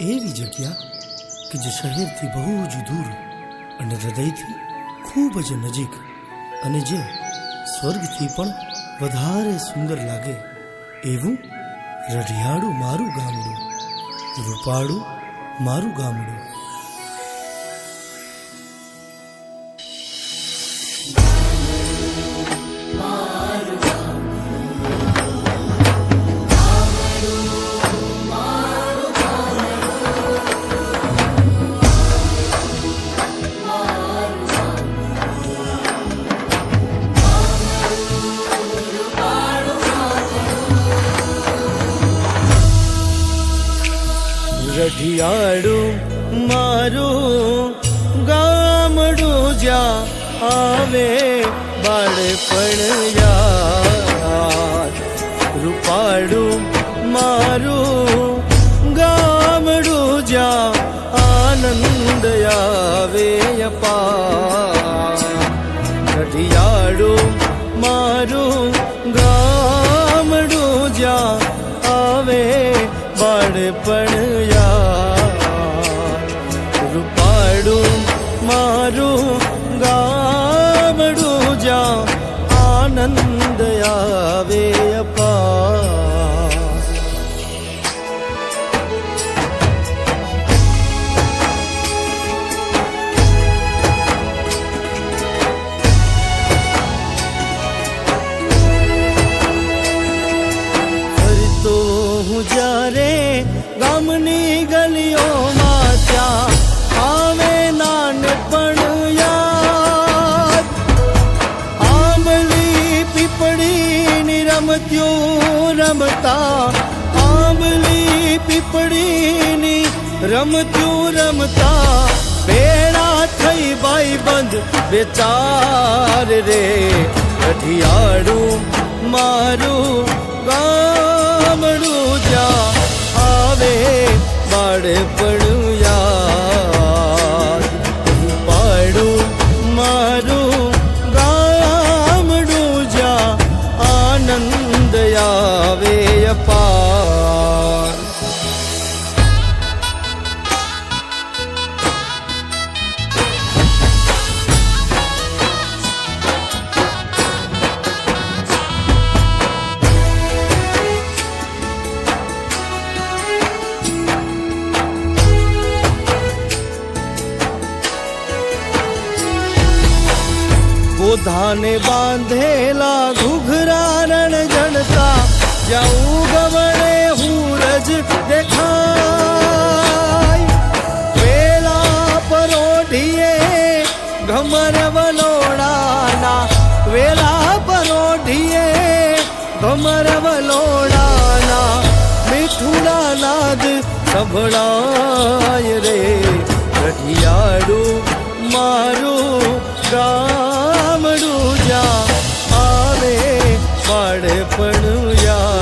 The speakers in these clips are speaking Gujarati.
એવી જગ્યા કે જે શહેરથી બહુ જ દૂર અને હૃદયથી ખૂબ જ નજીક અને જે સ્વર્ગથી પણ વધારે સુંદર લાગે એવું રઢિયાળું મારું ગામડું, રૂપાળું મારું ગામડું. રઢિયાળું મારું ગામડું જ્યાં આવે બાળપણ યાદ. રૂપાળું મારું ગામડું જ્યાં આનંદ આવે અપાર. રઢિયાળું મારું ગામડું જ્યાં આવે બાળપણ ਆਵੇ ਅਪਾਰ हूँ जा रे गमनी गलियों में રમત્યું રમતા, આંબલી પીપળીની રમત્યું રમતા. ભેળા થઈ ભાઈ બંધ બેચાર રે. અઢિયાળું મારું ગામડું જા આવે બાળપણ. ગોધાને બાંધેલા ઘુઘરા રણ જણતા જાઉં ગવણે હુરજ દેખાય વેલા પરોઢીએ ઘમર વલોડાના વેલા પરોઢીએ ઘમર વલોડાના મીઠુડા નાદ સંભળાય રે રઢિયાળું મારું ગામડું જ્યાં આવે બાળપણ યાદ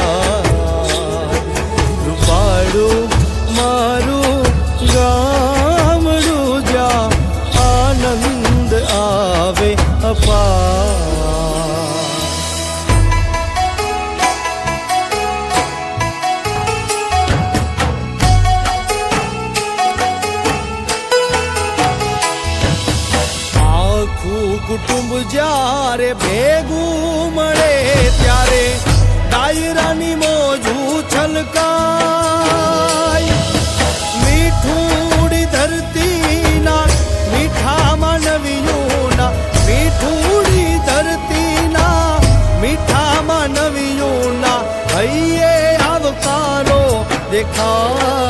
કુટુંબ જ્યારે ભેગું મળે ત્યારે ડાયરાની મોજું છલકાય મીઠુડી ધરતીના મીઠામાં નવીયુના મીઠુડી ધરતીના મીઠામાં નવીયુના હૈયે આવકારો દેખાય.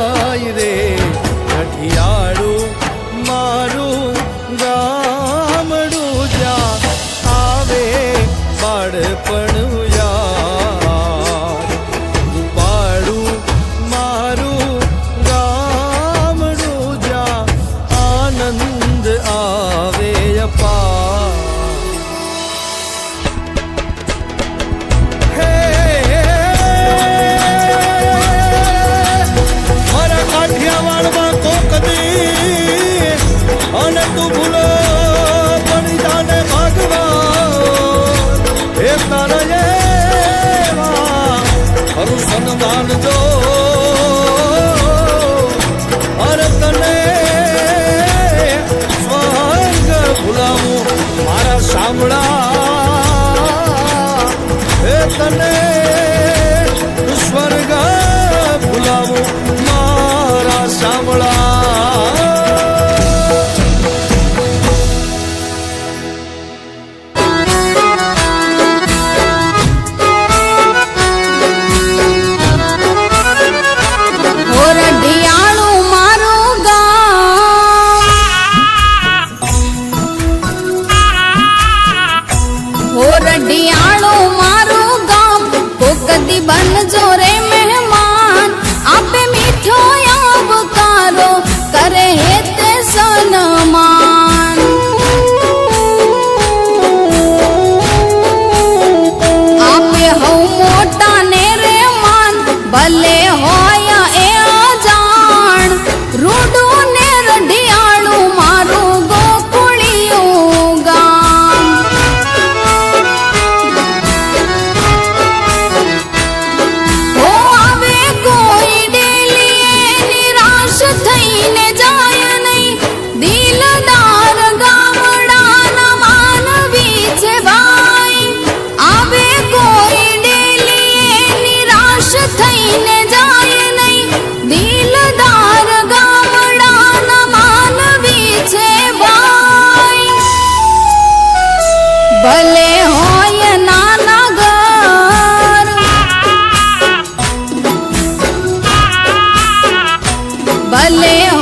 જાણજો અરે તને સ્વર્ગ ભૂલાવું મારા સાંભળા. તને ઓરઢિયાળું મારું ગામ કોકદી બનજો રે भले हो